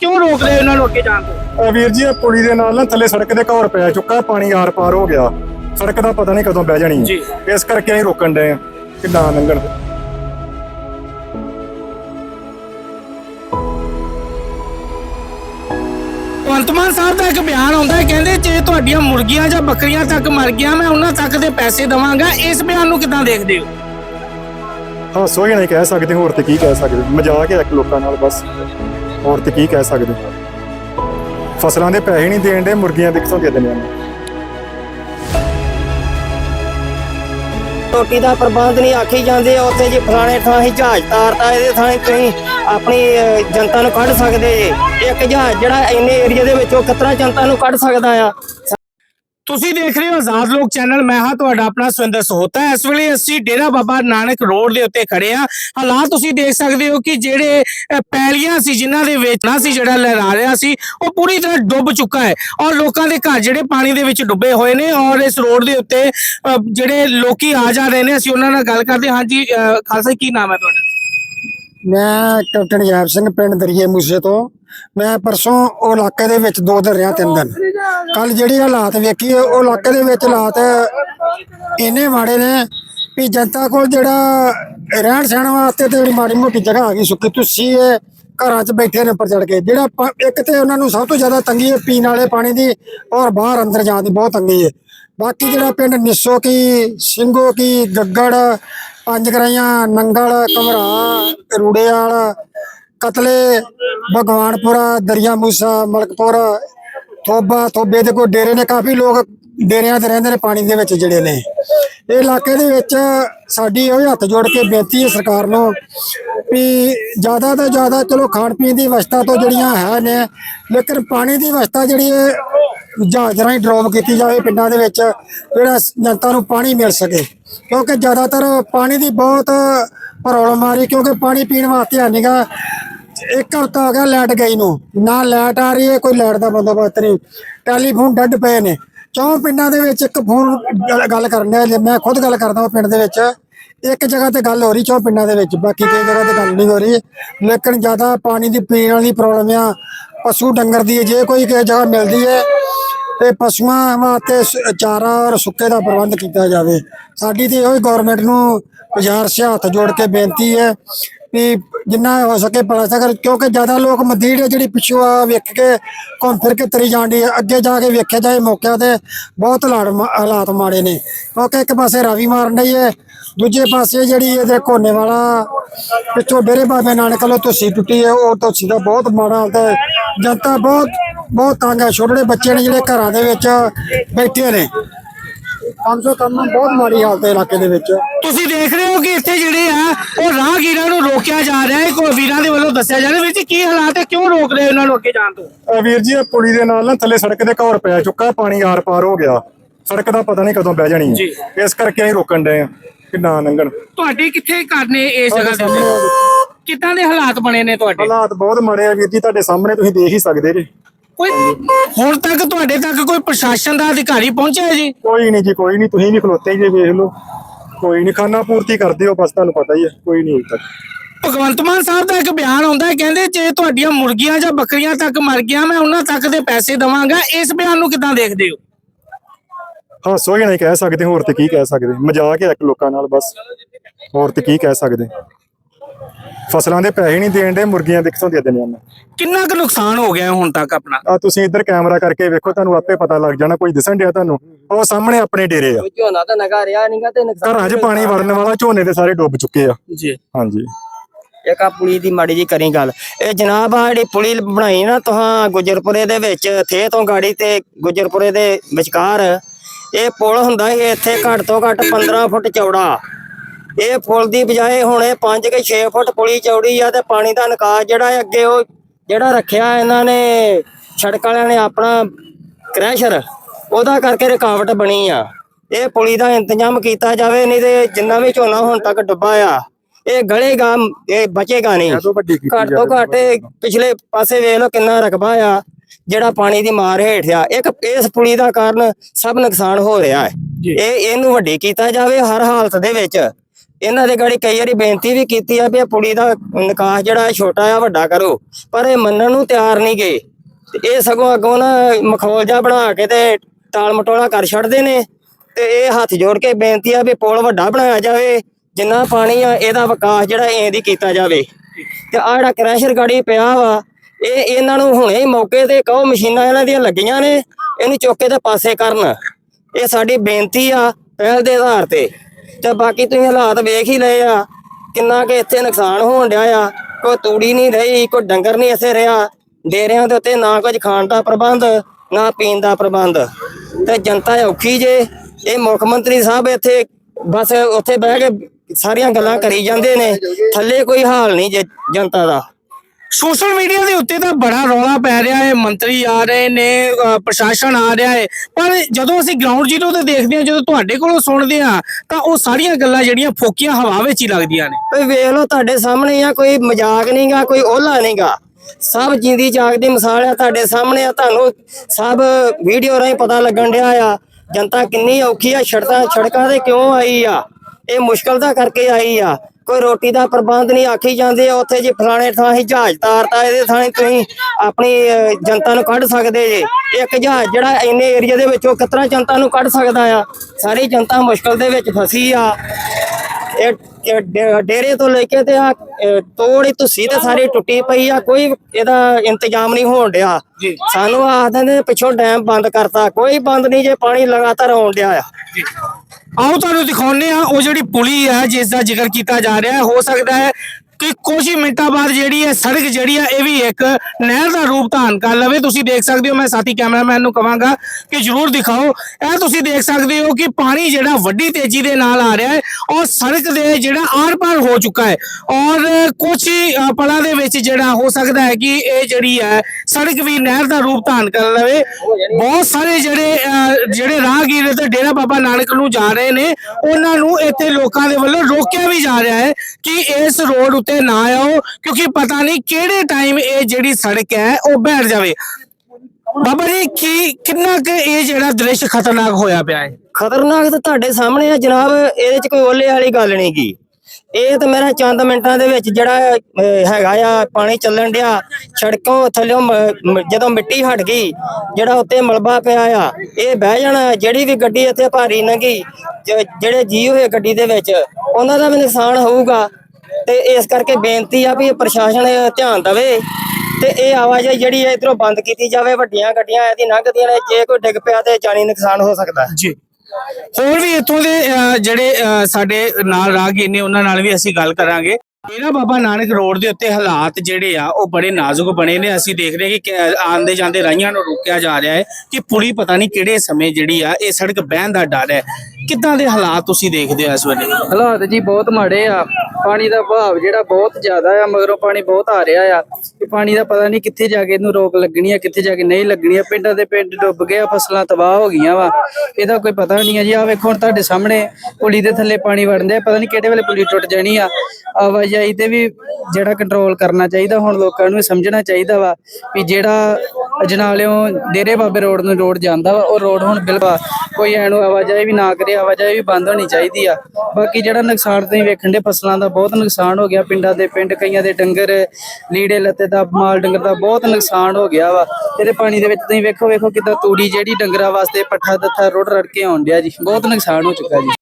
ਕਿਉਂ ਰੋਕ ਰਹੇ ਹੋ ਇਹਨਾਂ ਨੂੰ ਅੱਗੇ ਜਾਣ ਤੋਂ? ਅਹ ਵੀਰ ਜੀ ਇਹ ਪੁਲੀ ਦੇ ਨਾਲ ਨਾ ਥੱਲੇ ਸੜਕ ਦੇ ਘੌਰ ਪੈ ਚੁੱਕਾ ਪਾਣੀ ਆਰ ਪਾਰ ਹੋ ਗਿਆ। ਸੜਕ ਦਾ ਪਤਾ ਨਹੀਂ ਕਦੋਂ ਬਹਿ ਜਾਣੀ ਜੀ। ਹੈ। ਇਸ ਕਰਕੇ ਅਸੀਂ ਰੋਕਣ ਡਏ ਆ ਕਿ ਨਾ ਲੰਘਣ ਭਗਵੰਤ ਮਾਨ ਸਾਹਿਬ ਦਾ ਇੱਕ ਬਿਆਨ ਆਉਂਦਾ ਹੈ ਕਹਿੰਦੇ ਜੇ ਤੁਹਾਡੀਆਂ ਮੁਰਗੀਆਂ ਜਾਂ ਬੱਕਰੀਆਂ ਤੱਕ ਮਰ ਗਿਆ ਮੈਂ ਉਹਨਾਂ ਤੱਕ ਦੇ ਪੈਸੇ ਦਵਾਂਗਾ। ਇਸ ਬਿਆਨ ਨੂੰ ਕਿਦਾਂ ਦੇਖਦੇ ਹੋ? ਹੀ ਨਹੀਂ ਕਹਿ ਸਕਦੇ ਹੋਰ ਤੇ ਕੀ ਕਹਿ ਸਕਦੇ ਮਜ਼ਾਕ ਹੈ ਇੱਕ ਲੋਕਾਂ ਨਾਲ ਬਸ। ਹੋਰ ਤੇ ਕੀ ਕਹਿ ਸਕਦੇ? ਫਸਲਾਂ ਦੇ ਪੈਸੇ ਨਹੀਂ ਦੇਣ ਦੇ ਮੁਰਗੀਆਂ ਦੇ ਕਿੱਥੋਂ ਦੇ ਦੇਣੇ ਰੋਟੀ ਦਾ ਪ੍ਰਬੰਧ ਨਹੀਂ ਆਖੀ ਜਾਂਦੇ ਆ, ਉੱਥੇ ਜੇ ਫਲਾਣੇ ਥਾਂ ਹੀ ਜਹਾਜ਼ ਤਾਰਤਾ ਇਹਦੇ ਥਾਂ ਤੁਸੀਂ ਆਪਣੀ ਜਨਤਾ ਨੂੰ ਕੱਢ ਸਕਦੇ। ਜੇ ਇੱਕ ਜਹਾਜ਼ ਜਿਹੜਾ ਇੰਨੇ ਏਰੀਆ ਦੇ ਵਿੱਚੋਂ ਕਿਤਨਾ ਜਨਤਾ ਨੂੰ ਕੱਢ ਸਕਦਾ ਆ। ਤੁਸੀਂ ਦੇਖ ਰਹੇ ਹੋ ਆਜ਼ਾਦ ਲੋਕ ਚੈਨਲ। ਮੈਂ ਹਾਂ ਤੁਹਾਡਾ ਆਪਣਾ ਸੁਰਿੰਦਰ ਸੋਹਤਾ। ਇਸ ਵੇਲੇ ਅਸੀਂ ਡੇਰਾ ਬਾਬਾ ਨਾਨਕ ਰੋਡ ਦੇ ਉੱਤੇ ਖੜੇ ਆ ਹਾਲਾਤ ਤੁਸੀਂ ਦੇਖ ਸਕਦੇ ਹੋ ਕਿ ਜਿਹੜੇ ਪੈਲੀਆਂ ਸੀ, ਜਿਨ੍ਹਾਂ ਦੇ ਵੇਚਣਾ ਸੀ ਜਿਹੜਾ ਲਹਿਰਾ ਰਿਹਾ ਸੀ, ਉਹ ਪੂਰੀ ਤਰ੍ਹਾਂ ਡੁੱਬ ਚੁੱਕਾ ਹੈ। ਔਰ ਲੋਕਾਂ ਦੇ ਘਰ ਜਿਹੜੇ ਪਾਣੀ ਦੇ ਵਿੱਚ ਡੁੱਬੇ ਹੋਏ ਨੇ ਔਰ ਇਸ ਰੋਡ ਦੇ ਉੱਤੇ ਜਿਹੜੇ ਲੋਕੀ ਆ ਜਾ ਰਹੇ ਨੇ, ਅਸੀਂ ਉਹਨਾਂ ਨਾਲ ਗੱਲ ਕਰਦੇ ਹਾਂ। ਹਾਂਜੀ ਖਾਲਸਾ ਕੀ ਨਾਮ ਹੈ ਤੁਹਾਡਾ? ਮੈਂ ਕੈਪਟਨ ਜੈਬ ਸਿੰਘ, ਪਿੰਡ ਦਰੀਏ ਮੂਸੇ ਤੋਂ। ਮੈਂ ਪਰਸੋਂ ਉਹ ਇਲਾਕੇ ਦੇ ਵਿੱਚ ਦੋ ਦਿਨ ਰਿਹਾ ਤਿੰਨ ਦਿਨ ਕੱਲ ਜਿਹੜੀ ਹਾਲਾਤ ਵੇਖੀ, ਉਹ ਇਲਾਕੇ ਦੇ ਵਿੱਚ ਹਾਲਾਤ ਇੰਨੇ ਮਾੜੇ ਨੇ ਵੀ ਜਨਤਾ ਕੋਲ ਜਿਹੜਾ ਰਹਿਣ ਸਹਿਣ ਵਾਸਤੇ ਤੇ ਮਾੜੀ ਮੋਟੀ ਜਗ੍ਹਾ ਆ ਗਈ ਸੁੱਕੀ, ਤੁਸੀਂ ਇਹ ਘਰਾਂ 'ਚ ਬੈਠੇ ਨੇ ਉੱਪਰ ਚੜ ਕੇ। ਜਿਹੜਾ ਇੱਕ ਤੇ ਉਹਨਾਂ ਨੂੰ ਸਭ ਤੋਂ ਜ਼ਿਆਦਾ ਤੰਗੀ ਹੈ ਪੀਣ ਵਾਲੇ ਪਾਣੀ ਦੀ ਔਰ ਬਾਹਰ ਅੰਦਰ ਜਾਣ ਦੀ, ਬਹੁਤ ਤੰਗੀ ਹੈ। ਬਾਕੀ ਜਿਹੜਾ ਪਿੰਡ ਨਿੱਸੋ ਕੀ, ਸਿੰਘੋ ਕੀ, ਗੱਗੜ, ਪੰਜ ਗਰਾਈਆਂ, ਨੰਗਲ, ਕਮਰਾ, ਰੂੜੇਵਾਲ ਕਤਲੇ, ਭਗਵਾਨਪੁਰਾ, ਦਰਿਆ ਮੂਸਾ, ਮਲਕਪੁਰਾ, ਥੋਬਾ, ਥੋਬੇ ਦੇ ਕੋਈ ਡੇਰੇ ਨੇ, ਕਾਫੀ ਲੋਕ ਡੇਰਿਆਂ ਤੇ ਰਹਿੰਦੇ ਨੇ ਪਾਣੀ ਦੇ ਵਿੱਚ ਜਿਹੜੇ ਨੇ। ਇਹ ਇਲਾਕੇ ਦੇ ਵਿੱਚ ਸਾਡੀ ਇਹ ਹੱਥ ਜੋੜ ਕੇ ਬੇਨਤੀ ਹੈ ਸਰਕਾਰ ਨੂੰ ਵੀ ਜ਼ਿਆਦਾ ਤੋਂ ਜ਼ਿਆਦਾ ਚਲੋ ਖਾਣ ਪੀਣ ਦੀ ਵਿਵਸਥਾ ਤੋਂ ਜਿਹੜੀਆਂ ਹੈ ਨੇ, ਲੇਕਿਨ ਪਾਣੀ ਦੀ ਵਿਵਸਥਾ ਜਿਹੜੀ ਹੈ, ਜਹਾਜ਼ ਰਾਹੀਂ ਡਰੋਪ ਕੀਤੀ ਜਾਵੇ ਪਿੰਡਾਂ ਦੇ ਵਿੱਚ, ਜਿਹੜਾ ਜਨਤਾ ਨੂੰ ਪਾਣੀ ਮਿਲ ਸਕੇ। ਕਿਉਂਕਿ ਜ਼ਿਆਦਾਤਰ ਪਾਣੀ ਦੀ ਬਹੁਤ ਪ੍ਰੋਬਲਮ ਆ ਰਹੀ ਕਿਉਂਕਿ ਪਾਣੀ ਪੀਣ ਵਾਸਤੇ ਹੈ ਨੀਗਾ ਇੱਕ ਹਫ਼ਤਾ ਹੋ ਗਿਆ ਲਾਈਟ ਗਈ ਨੂੰ। ਨਾ ਲਾਈਟ ਆ ਰਹੀ ਹੈ, ਕੋਈ ਲਾਈਟ ਦਾ ਬੰਦੋਬਸਤ ਨਹੀਂ। ਟੈਲੀਫੋਨ ਡੱਡ ਪਏ ਨੇ। ਚੌਂ ਪਿੰਡਾਂ ਦੇ ਵਿੱਚ ਇੱਕ ਫੋਨ ਗੱਲ- ਗੱਲ ਕਰਨ ਡਿਆ ਮੈਂ ਖੁਦ ਗੱਲ ਕਰਦਾ ਹਾਂ ਪਿੰਡ ਦੇ ਵਿੱਚ। ਇੱਕ ਜਗ੍ਹਾ ਤੇ ਗੱਲ ਹੋ ਰਹੀ ਚੌਂ ਪਿੰਡਾਂ ਦੇ ਵਿੱਚ, ਬਾਕੀ ਕਈ ਜਗ੍ਹਾ ਤੇ ਗੱਲ ਨਹੀਂ ਹੋ ਰਹੀ। ਲੇਕਿਨ ਜ਼ਿਆਦਾ ਪਾਣੀ ਦੀ ਪੀਣ ਵਾਲੀ ਪ੍ਰੋਬਲਮ ਆ। ਪਸ਼ੂ ਡੰਗਰ ਦੀ ਜੇ ਕੋਈ ਕਿਸੇ ਜਗ੍ਹਾ ਮਿਲਦੀ ਹੈ ਤੇ ਪਸ਼ੂਆਂ ਵਾਸਤੇ ਸ- ਚਾਰਾ ਔਰ ਸੁੱਕੇ ਦਾ ਪ੍ਰਬੰਧ ਕੀਤਾ ਜਾਵੇ। ਸਾਡੀ ਤੇ ਹੀ ਗਵਰਨਮੈਂਟ ਨੂੰ ਗੁਜ਼ਾਰਿਸ਼ ਹੈ, ਹੱਥ ਜੋੜ ਕੇ ਬੇਨਤੀ ਹੈ ਵੀ ਜਿੰਨਾ ਹੋ ਸਕੇ ਪ੍ਰਯਾਸ ਕਰ ਕਿਉਂਕਿ ਜ਼ਿਆਦਾ ਲੋਕ ਮਦੀੜ ਹੈ ਜਿਹੜੀ ਪਿੱਛੋਂ ਆ ਵੇਖ ਕੇ ਘੁੰਮ ਫਿਰ ਕੇ ਤਰੀ ਜਾਂਦੀ ਹੈ। ਅੱਗੇ ਜਾ ਕੇ ਵੇਖਿਆ ਜਾਏ ਮੌਕਿਆਂ ਤੇ ਬਹੁਤ ਹਾਲਾਤ ਮਾ- ਹਾਲਾਤ ਮਾੜੇ ਨੇ। ਕਿਉਂਕਿ ਇੱਕ ਪਾਸੇ ਰਾਵੀ ਮਾਰਨ ਡਈ ਹੈ ਦੂਜੇ ਪਾਸੇ ਜਿਹੜੀ ਇਹਦੇ ਕੋਨੇ ਵਾਲਾ ਪਿੱਛੋਂ ਡੇਰੇ ਬਾਬੇ ਨਾਨਕ ਵੱਲੋਂ ਤੁਸੀਂ ਟੁੱਟੀ ਹੈ ਉਹ ਤੁਸੀਂ ਦਾ ਬਹੁਤ ਮਾੜਾ ਹਾਲਤ ਹੈ। ਜਨਤਾ ਬਹੁਤ ਬਹੁਤ ਤੰਗ ਹੈ ਛੋਟੇ ਬੱਚੇ ਨੇ ਜਿਹੜੇ ਘਰਾਂ ਦੇ ਵਿੱਚ ਬੈਠੇ ਨੇ। ਪੰਜ ਸੌ ਕੰਮ ਬਹੁਤ ਮਾੜੀ ਹਾਲਤ ਹੈ ਇਲਾਕੇ ਦੇ ਵਿੱਚ। ਤੁਸੀਂ ਦੇਖ ਰਹੇ ਹੋ ਕਿ ਇੱਥੇ ਜਿਹੜੇ ਆ ਉਹ ਰਾਹਗੀਰਾਂ ਨੂੰ ਰੋਕਿਆ ਜਾ ਰਿਹਾ ਹੈ। ਕੋਈ ਵੀਰਾਂ ਦੇ ਵੱਲੋਂ ਦੱਸਿਆ ਜਾ ਰਿਹਾ ਵਿੱਚ ਕੀ ਹਾਲਾਤ ਹੈ? ਕਿਉਂ ਰੋਕ ਰਹੇ ਹੋ ਇਹਨਾਂ ਨੂੰ ਅੱਗੇ ਜਾਣ ਤੋਂ? ਵੀਰ ਜੀ ਇਹ ਪੁਲੀ ਦੇ ਨਾਲ ਨਾ ਥੱਲੇ ਸੜਕ ਦੇ ਘੌਰ ਪੈ ਚੁੱਕਾ ਪਾਣੀ ਆਰ ਪਾਰ ਹੋ ਗਿਆ। ਸੜਕ ਦਾ ਪਤਾ ਨਹੀਂ ਕਦੋਂ ਬਹਿ ਜਾਣੀ। ਹੈ। ਇਸ ਕਰਕੇ ਅਸੀਂ ਰੋਕਣ ਡਏ ਆ ਕਿ ਨਾ ਲੰਘਣ। ਤੁਹਾਡੇ ਕਿੱਥੇ ਘਰ ਨੇ ਇਸ ਜਗ੍ਹਾ ਦੇ ਕਿੱਦਾਂ ਦੇ ਹਾਲਾਤ ਬਣੇ ਨੇ ਤੁਹਾਡੇ? ਹਾਲਾਤ ਬਹੁਤ ਮਾੜੇ ਆ ਵੀਰ ਜੀ ਤੁਹਾਡੇ ਸਾਹਮਣੇ ਤੁਸੀਂ ਦੇਖ ਹੀ ਸਕਦੇ ਜੀ। ਕੋਈ ਹੁਣ ਤੱਕ ਤੁਹਾਡੇ ਤੱਕ ਕੋਈ ਪ੍ਰਸ਼ਾਸਨ ਦਾ ਅਧਿਕਾਰੀ ਪਹੁੰਚਿਆ ਹੈ ਜੀ? ਕੋਈ ਨਹੀਂ ਜੀ ਕੋਈ ਨਹੀਂ। ਤੁਸੀਂ ਵੀ ਖਲੋਤੇ ਜੀ ਵੇਖ ਲਓ। ਕੋਈ ਨਹੀਂ ਖਾਣਾ ਪੂਰਤੀ ਕਰਦੇ ਹੋ ਬਸ ਤੁਹਾਨੂੰ ਪਤਾ ਹੀ ਹੈ। ਕੋਈ ਨਹੀਂ ਹਜੇ ਤੱਕ। ਭਗਵੰਤ ਮਾਨ ਸਾਹਿਬ ਦਾ ਇੱਕ ਬਿਆਨ ਆਉਂਦਾ ਹੈ ਕਹਿੰਦੇ ਜੇ ਤੁਹਾਡੀਆਂ ਮੁਰਗੀਆਂ ਜਾਂ ਬੱਕਰੀਆਂ ਤੱਕ ਮਰ ਗਿਆ ਮੈਂ ਉਹਨਾਂ ਤੱਕ ਦੇ ਪੈਸੇ ਦਵਾਂਗਾ। ਇਸ ਬਿਆਨ ਨੂੰ ਕਿੱਦਾਂ ਦੇਖਦੇ ਹੋ? ਹੀ ਨਹੀਂ ਕਹਿ ਸਕਦੇ ਹੋਰ ਤੇ ਕੀ ਕਹਿ ਸਕਦੇ। ਮਜ਼ਾਕ ਹੈ ਇੱਕ ਲੋਕਾਂ ਨਾਲ ਬਸ। ਹੋਰ ਤੇ ਕੀ ਕਹਿ ਸਕਦੇ। ਫਸਲਾਂ ਦੇ ਪੈਸੇ ਨਹੀਂ ਦੇਣ ਦੇ ਮੁਰਗੀਆਂ ਦੇ ਕਿੱਥੋਂ ਦੇ ਦੇਣੇ ਕਿੰਨਾ ਕੁ ਨੁਕਸਾਨ ਹੋ ਗਿਆ ਹੁਣ ਤੱਕ ਆਪਣਾ? ਆ ਤੁਸੀਂ ਇੱਧਰ ਕੈਮਰਾ ਕਰਕੇ ਵੇਖੋ ਤੁਹਾਨੂੰ ਆਪੇ ਪਤਾ ਲੱਗ ਜਾਣਾ ਕੋਈ ਦਿਸਣ ਡਿਆ ਤੁਹਾਨੂੰ। ਉਹ ਸਾਹਮਣੇ ਆਪਣੇ ਡੇਰੇ ਆ। ਝੋਨਾ ਤਾਂ ਨਗਾ ਰਿਹਾ ਨਹੀਂਗਾ ਤੇ ਨੁਕਸਾਨ ਘਰਾਂ 'ਚ ਪਾਣੀ ਵੜਨ ਵਾਲਾ ਝੋਨੇ ਦੇ ਸਾਰੇ ਡੁੱਬ ਚੁੱਕੇ ਆ। ਜੀ। ਹਾਂਜੀ। ਇੱਕ ਆ ਪੁਲੀ ਦੀ ਮਾੜੀ ਜੀ ਕਰੀ ਗੱਲ। ਇਹ ਜਨਾਬ ਆ ਜਿਹੜੀ ਪੁਲੀ ਬਣਾਈ ਨਾ ਤੁਹਾਂ ਗੁਜਰਪੁਰੇ ਦੇ ਵਿੱਚ ਥੇ ਤੋਂ ਗਾੜੀ ਤੇ ਗੁਜਰਪੁਰੇ ਦੇ ਵਿਚਕਾਰ ਇਹ ਪੁਲ ਹੁੰਦਾ ਸੀ ਇੱਥੇ ਘੱਟ ਤੋਂ ਘੱਟ 15 ਫੁੱਟ ਚੌੜਾ। ਇਹ ਪੁਲ ਦੀ ਬਜਾਏ ਹੁਣ ਇਹ 5 ਕੇ 6 ਫੁੱਟ ਪੁਲੀ ਚੌੜੀ ਆ ਤੇ ਪਾਣੀ ਦਾ ਨਿਕਾਸ ਜਿਹੜਾ ਹੈ ਅੱਗੇ ਉਹ ਜਿਹੜਾ ਰੱਖਿਆ ਇਹਨਾਂ ਨੇ ਸੜਕ ਵਾਲਿਆਂ ਨੇ ਆਪਣਾ ਕ੍ਰੈਸ਼ਰ ਉਹਦਾ ਕਰਕੇ ਰੁਕਾਵਟ ਬਣੀ ਆ। ਇਹ ਪੁਲੀ ਦਾ ਇੰਤਜ਼ਾਮ ਕੀਤਾ ਜਾਵੇ ਨਹੀਂ ਤੇ ਜਿੰਨਾ ਵੀ ਝੋਨਾ ਹੁਣ ਤੱਕ ਡੁੱਬਾ ਆ ਇਹ ਗਲੇਗਾ ਇਹ ਬਚੇਗਾ ਨਹੀਂ। ਘੱਟ ਤੋਂ ਘੱਟ ਪਿਛਲੇ ਪਾਸੇ ਵੇਖ ਲਓ ਕਿੰਨਾ ਰਕਬਾ ਆ ਜਿਹੜਾ ਪਾਣੀ ਦੀ ਮਾਰ ਹੇਠ ਆ। ਇੱਕ ਇਸ ਪੁਲੀ ਦਾ ਕਾਰਨ ਸਭ ਨੁਕਸਾਨ ਹੋ ਰਿਹਾ ਹੈ। ਇਹ ਇਹਨੂੰ ਵੱਡੀ ਕੀਤਾ ਜਾਵੇ ਹਰ ਹਾਲਤ ਦੇ ਵਿੱਚ। ਇਹਨਾਂ ਦੇ ਗਾੜੀ ਕਈ ਵਾਰੀ ਬੇਨਤੀ ਵੀ ਕੀਤੀ ਆ ਵੀ ਇਹ ਪੁਲੀ ਦਾ ਨਿਕਾਸ ਜਿਹੜਾ ਛੋਟਾ ਆ, ਵੱਡਾ ਕਰੋ, ਪਰ ਇਹ ਮੰਨਣ ਨੂੰ ਤਿਆਰ ਨਹੀਂ ਗਏ। ਤੇ ਇਹ ਸਗੋਂ ਅੱਗੋਂ ਨਾ ਮਖੌਲ ਜਿਹਾ ਬਣਾ ਕੇ ਤੇ ਟਾਲ ਮਟੋਲਾ ਕਰ ਛੱਡਦੇ ਨੇ। ਤੇ ਇਹ ਹੱਥ ਜੋੜ ਕੇ ਬੇਨਤੀ ਆ ਵੀ ਪੁਲ ਵੱਡਾ ਬਣਾਇਆ ਜਾਵੇ, ਜਿੰਨਾ ਪਾਣੀ ਆ, ਇਹਦਾ ਵਿਕਾਸ ਜਿਹੜਾ ਇਹਦੀ ਕੀਤਾ ਜਾਵੇ। ਤੇ ਆ ਜਿਹੜਾ ਕ੍ਰੈਸ਼ਰ ਗਾੜੀ ਪਿਆ ਵਾ, ਇਹ ਇਹਨਾਂ ਨੂੰ ਹੁਣੇ ਹੀ ਮੌਕੇ ਤੇ ਕਹੋ ਮਸ਼ੀਨਾਂ ਇਹਨਾਂ ਦੀਆਂ ਲੱਗੀਆਂ ਨੇ, ਇਹਨੂੰ ਚੁੱਕ ਕੇ ਤੇ ਪਾਸੇ ਕਰਨ। ਇਹ ਸਾਡੀ ਬੇਨਤੀ ਆ ਪਹਿਲ ਦੇ ਆਧਾਰ ਤੇ। ਤੇ ਬਾਕੀ ਤੁਸੀਂ ਹਾਲਾਤ ਵੇਖ ਹੀ ਲਏ ਆ। ਕਿੰਨਾ ਕਿ ਇੱਥੇ ਨੁਕਸਾਨ ਹੋਣ ਡਿਆ ਆ। ਕੋਈ ਤੂੜੀ ਨਹੀਂ ਰਹੀ, ਕੋਈ ਡੰਗਰ ਨਹੀਂ ਇੱਥੇ ਰਿਹਾ। ਡੇਰਿਆਂ ਦੇ ਉੱਤੇ ਨਾ ਕੁਝ ਖਾਣ ਦਾ ਪ੍ਰਬੰਧ, ਨਾ ਪੀਣ ਦਾ ਪ੍ਰਬੰਧ। ਤੇ ਜਨਤਾ ਔਖੀ ਜੇ। ਇਹ ਮੁੱਖ ਮੰਤਰੀ ਸਾਹਿਬ ਇੱਥੇ ਬਸ ਉੱਥੇ ਬਹਿ ਕੇ ਸਾਰੀਆਂ ਗੱਲਾਂ ਕਰੀ ਜਾਂਦੇ ਨੇ। ਥੱਲੇ ਕੋਈ ਹਾਲ ਨਹੀਂ ਜੇ ਜਨਤਾ ਦਾ। ਸੋਸ਼ਲ ਮੀਡੀਆ ਦੇ ਉੱਤੇ ਤਾਂ ਬੜਾ ਰੌਲਾ ਪੈ ਰਿਹਾ ਹੈ, ਮੰਤਰੀ ਆ ਰਹੇ ਨੇ, ਅਹ, ਪ੍ਰਸ਼ਾਸਨ ਆ ਰਿਹਾ ਹੈ। ਪਰ ਜਦੋਂ ਅਸੀਂ ਗਰਾਊਂਡ ਜ਼ੀਰੋ ਤੇ ਦੇਖਦੇ ਹਾਂ, ਜਦੋਂ ਤੁਹਾਡੇ ਕੋਲੋਂ ਸੁਣਦੇ ਹਾਂ, ਤਾਂ ਉਹ ਸਾਰੀਆਂ ਗੱਲਾਂ ਜਿਹੜੀਆਂ ਫੋਕੀਆਂ ਹਵਾ ਵਿੱਚ ਹੀ ਲੱਗਦੀਆਂ ਨੇ। ਭਈ ਵੇਖ ਲਓ ਤੁਹਾਡੇ ਸਾਹਮਣੇ ਆ ਕੋਈ ਮਜ਼ਾਕ ਨਹੀਂਗਾ, ਕੋਈ ਓਲਾ ਨਹੀਂਗਾ। ਸਭ ਜਿੰਦੀ ਜਾਗਦੀ ਮਿਸਾਲ ਆ ਤੁਹਾਡੇ ਸਾਹਮਣੇ ਆ। ਤੁਹਾਨੂੰ ਸਭ ਵੀਡੀਓ ਰਾਹੀਂ ਪਤਾ ਲੱਗਣ ਡਿਆ ਆ, ਜਨਤਾ ਕਿੰਨੀ ਔਖੀ ਆ, ਸੜਕਾਂ ਸੜਕਾਂ ਤੇ ਕਿਉਂ ਆਈ ਆ? ਇਹ ਮੁਸ਼ਕਲ ਦਾ ਕਰਕੇ ਆਈ ਆ। ਕੋਈ ਰੋਟੀ ਦਾ ਪ੍ਰਬੰਧ ਨਹੀਂ ਆਖੀ ਜਾਂਦੇ ਆ ਉੱਥੇ ਜੀ ਫਲਾਣੇ ਥਾਂ ਹੀ ਜਹਾਜ਼ ਤਾਰਤਾ ਇਹਦੇ ਥਾਂ ਹੀ ਤੁਸੀਂ ਆਪਣੀ ਜਨਤਾ ਨੂੰ ਕੱਢ ਸਕਦੇ ਜੇ। ਇੱਕ ਜਹਾਜ਼ ਜਿਹੜਾ ਇੰਨੇ ਏਰੀਆ ਦੇ ਵਿੱਚੋਂ ਕਿਤਨਾ ਜਨਤਾ ਨੂੰ ਕੱਢ ਸਕਦਾ ਆ? ਸਾਰੀ ਜਨਤਾ ਮੁਸ਼ਕਲ ਦੇ ਵਿੱਚ ਫਸੀ ਆ। ਇਹ ਡੇਰੇ ਤੋਂ ਲੈ ਕੇ ਤੇ ਆ ਤੋੜੀ ਤੁਸੀਂ ਤੇ ਸਾਰੀ ਟੁੱਟੀ ਪਈ ਆ ਕੋਈ ਇਹਦਾ ਇੰਤਜ਼ਾਮ ਨਹੀਂ ਹੋਣ ਡਿਆ। ਸਾਨੂੰ ਆਖਦੇ ਨੇ ਪਿੱਛੋਂ ਡੈਮ ਬੰਦ ਕਰਤਾ ਕੋਈ ਬੰਦ ਨਹੀਂ ਜੇ ਪਾਣੀ ਲਗਾਤਾਰ ਆਉਣ ਡਿਆ ਆ। ਆਓ ਤੁਹਾਨੂੰ ਦਿਖਾਉਂਦੇ ਆ ਉਹ ਜਿਹੜੀ ਪੁਲੀ ਹੈ, ਜਿਸ ਦਾ ਜ਼ਿਕਰ ਕੀਤਾ ਜਾ ਰਿਹਾ ਹੈ, ਹੋ ਸਕਦਾ ਹੈ ਕਿ ਕੁਝ ਹੀ ਮਿੰਟਾਂ ਬਾਅਦ ਜਿਹੜੀ ਹੈ ਸੜਕ ਜਿਹੜੀ ਹੈ ਇਹ ਵੀ ਇੱਕ ਨਹਿਰ ਦਾ ਰੂਪ ਧਾਰਨ ਕਰ ਲਵੇ। ਤੁਸੀਂ ਦੇਖ ਸਕਦੇ ਹੋ, ਮੈਂ ਸਾਥੀ ਕੈਮਰਾਮੈਨ ਨੂੰ ਕਵਾਂਗਾ ਕਿ ਜਰੂਰ ਦਿਖਾਓ। ਇਹ ਤੁਸੀਂ ਦੇਖ ਸਕਦੇ ਹੋ ਕਿ ਪਾਣੀ ਜਿਹੜਾ ਵੱਡੀ ਤੇਜ਼ੀ ਦੇ ਨਾਲ ਆ ਰਿਹਾ ਹੈ ਔਰ ਸੜਕ ਦੇ ਜਿਹੜਾ ਆਰ-ਪਾਰ ਹੋ ਚੁੱਕਾ ਹੈ। ਔਰ ਕੁਝ ਹੀ ਪਲਾਂ ਦੇ ਵਿੱਚ ਜਿਹੜਾ ਹੋ ਸਕਦਾ ਹੈ ਕਿ ਇਹ ਜਿਹੜੀ ਹੈ ਸੜਕ ਵੀ ਨਹਿਰ ਦਾ ਰੂਪ ਧਾਰਨ ਕਰ ਲਵੇ। ਬਹੁਤ ਸਾਰੇ ਜਿਹੜੇ ਜਿਹੜੇ ਰਾਹਗੀਰ ਤੇ ਡੇਰਾ ਬਾਬਾ ਨਾਨਕ ਨੂੰ ਜਾ ਰਹੇ ਨੇ, ਉਹਨਾਂ ਨੂੰ ਇੱਥੇ ਲੋਕਾਂ ਦੇ ਵੱਲੋਂ ਰੋਕਿਆ ਵੀ ਜਾ ਰਿਹਾ ਹੈ ਕਿ ਇਸ ਰੋਡ ਉੱਤੇ ਨਾ ਆਓ, ਕਿਉਂਕਿ ਪਤਾ ਨਹੀਂ ਕਿਹੜੇ ਟਾਈਮ ਇਹ ਜਿਹੜੀ ਸੜਕ ਹੈ, ਉਹ ਬੈਠ ਜਾਵੇ। ਬਾਬਾ ਜੀ, ਕੀ, ਕਿੰਨਾ ਕੁ ਇਹ ਜਿਹੜਾ ਦ੍ਰਿਸ਼ ਖਤਰਨਾਕ ਹੋਇਆ ਪਿਆ ਹੈ? ਖਤਰਨਾਕ ਤਾਂ ਤੁਹਾਡੇ ਸਾਹਮਣੇ ਆ ਜਨਾਬ, ਇਹਦੇ ਚ ਕੋਈ ਓਲੇ ਵਾਲੀ ਗੱਲ ਨਹੀਂ ਗੀ। ਇਹ ਤਾਂ ਮੇਰਾ ਚੰਦ ਮਿੰਟਾਂ ਦੇ ਵਿੱਚ ਜਿਹੜਾ ਹੈਗਾ ਆ, ਪਾਣੀ ਚੱਲਣ ਡਿਆ, ਸੜਕੋਂ ਥੱਲਿਓਂ ਜਦੋਂ ਮਿੱਟੀ ਹਟ ਗਈ, ਜਿਹੜਾ ਉੱਤੇ ਮਲਬਾ ਪਿਆ ਆ, ਇਹ ਬਹਿ ਜਾਣਾ, ਜਿਹੜੀ ਵੀ ਗੱਡੀ ਇੱਥੇ ਭਾਰੀ ਲੰਘੀ, ਜ- ਜਿਹੜੇ ਜੀ ਹੋਏ ਗੱਡੀ ਦੇ ਵਿੱਚ, ਉਹਨਾਂ ਦਾ ਵੀ ਨੁਕਸਾਨ ਹੋਊਗਾ। ਤੇ ਇਸ ਕਰਕੇ ਬੇਨਤੀ ਆ ਵੀ ਪ੍ਰਸ਼ਾਸਨ ਧਿਆਨ ਦੇਵੇ ਤੇ ਇਹ ਆਵਾਜਾਈ ਜਿਹੜੀ ਹੈ ਇਧਰੋਂ ਬੰਦ ਕੀਤੀ ਜਾਵੇ, ਵੱਡੀਆਂ ਗੱਡੀਆਂ ਇਹਦੀ ਲੰਘਦੀਆਂ ਨੇ, ਜੇ ਕੋਈ ਡਿੱਗ ਪਿਆ ਤੇ ਜਾਨੀ ਨੁਕਸਾਨ ਹੋ ਸਕਦਾ ਹੈ। ਜੀ। ਹੋਰ ਵੀ ਇੱਥੋਂ ਦੇ ਜਿਹੜੇ ਸਾਡੇ ਨਾਲ ਰਾਹਗੀਰ ਨੇ, ਉਹਨਾਂ ਨਾਲ ਵੀ ਅਸੀਂ ਗੱਲ ਕਰਾਂਗੇ। ਡੇਰਾ ਬਾਬਾ ਨਾਨਕ ਰੋਡ ਦੇ ਉੱਤੇ ਹਾਲਾਤ ਜਿਹੜੇ ਆ, ਉਹ ਬੜੇ ਨਾਜ਼ੁਕ ਬਣੇ ਨੇ। ਅਸੀਂ ਦੇਖ ਰਹੇ ਕਿ ਆਂਦੇ ਜਾਂਦੇ ਰਾਹੀਆਂ ਨੂੰ ਰੋਕਿਆ ਜਾ ਰਿਹਾ ਹੈ ਕਿ ਪੁਲੀ ਪਤਾ ਨਹੀਂ ਕਿਹੜੇ ਸਮੇਂ ਜਿਹੜੀ ਆ, ਇਹ ਸੜਕ ਬਹਿਣ ਦਾ ਡਰ ਹੈ। ਕਿੱਦਾਂ ਦੇ ਹਾਲਾਤ ਤੁਸੀਂ ਦੇਖਦੇ ਹੋ ਇਸ ਵੇਲੇ? ਹਾਲਾਤ ਜੀ ਬਹੁਤ ਮਾੜੇ ਆ। ਪਾਣੀ ਦਾ ਵਹਾਅ ਜਿਹੜਾ ਬਹੁਤ ਜ਼ਿਆਦਾ ਆ, ਮਗਰੋਂ ਪਾਣੀ ਬਹੁਤ ਆ ਰਿਹਾ ਆ। ਕਿ ਪਾਣੀ ਦਾ ਪਤਾ ਨਹੀਂ ਕਿੱਥੇ ਜਾ ਕੇ ਇਹਨੂੰ ਰੋਕ ਲੱਗਣੀ ਆ, ਕਿੱਥੇ ਜਾ ਕੇ ਨਹੀਂ ਲੱਗਣੀ ਆ। ਪਿੰਡਾਂ ਦੇ ਪਿੰਡ ਡੁੱਬ ਗਏ ਆ, ਫਸਲਾਂ ਤਬਾਹ ਹੋ ਗਈਆਂ ਵਾ। ਇਹਦਾ ਕੋਈ ਪਤਾ ਨਹੀਂ ਆ ਜੀ। ਆ ਵੇਖੋ ਹੁਣ ਤੁਹਾਡੇ ਸਾਹਮਣੇ, ਪੁਲੀ ਦੇ ਥੱਲੇ ਪਾਣੀ ਵੜਨ ਡਿਆ ਪਤਾ ਨਹੀਂ ਕਿਹੜੇ ਵੇਲੇ ਪੁਲੀ ਟੁੱਟ ਜਾਣੀ ਆ। ਆਵਾਜਾਈ ਤੇ ਵੀ ਜਿਹੜਾ ਕੰਟਰੋਲ ਕਰਨਾ ਚਾਹੀਦਾ, ਹੁਣ ਲੋਕਾਂ ਨੂੰ ਇਹ ਸਮਝਣਾ ਚਾਹੀਦਾ ਵਾ ਵੀ ਜਿਹੜਾ ਅਜਨਾਲਿਓਂ ਡੇਰੇ ਬਾਬੇ ਰੋਡ ਨੂੰ ਰੋਡ ਜਾਂਦਾ ਵਾ, ਉਹ ਰੋਡ ਹੁਣ ਬਿਲਕੁਲ ਕੋਈ ਐਨੂੰ ਆਵਾਜਾਈ ਵੀ ਨਾ ਕਰੇ, ਆਵਾਜਾਈ ਵੀ ਬੰਦ ਹੋਣੀ ਚਾਹੀਦੀ ਆ। ਬਾਕੀ ਜਿਹੜਾ ਨੁਕਸਾਨ ਤੁਸੀਂ ਵੇਖਣ ਦੇ ਫਸਲਾਂ ਦਾ ਬਹੁਤ ਨੁਕਸਾਨ ਹੋ ਗਿਆ, ਪਿੰਡਾਂ ਦੇ ਪਿੰਡ ਕਈਆਂ ਦੇ ਡੰਗਰ, ਲੀੜੇ ਲੱਤੇ ਦਾ, ਮਾਲ ਡੰਗਰ ਦਾ ਬਹੁਤ ਨੁਕਸਾਨ ਹੋ ਗਿਆ ਵਾ। ਇਹਦੇ ਪਾਣੀ ਦੇ ਵਿੱਚ ਤੁਸੀਂ ਵੇਖੋ ਵੇਖੋ ਕਿਦਾਂ ਤੂੜੀ ਜਿਹੜੀ ਡੰਗਰਾਂ ਵਾਸਤੇ ਪੱਠਾ, ਦੱਥਾ ਰੁੜ ਰੜ ਕੇ ਆਉਣ ਡਿਆ ਜੀ। ਬਹੁਤ ਨੁਕਸਾਨ ਹੋ ਚੁੱਕਾ ਜੀ।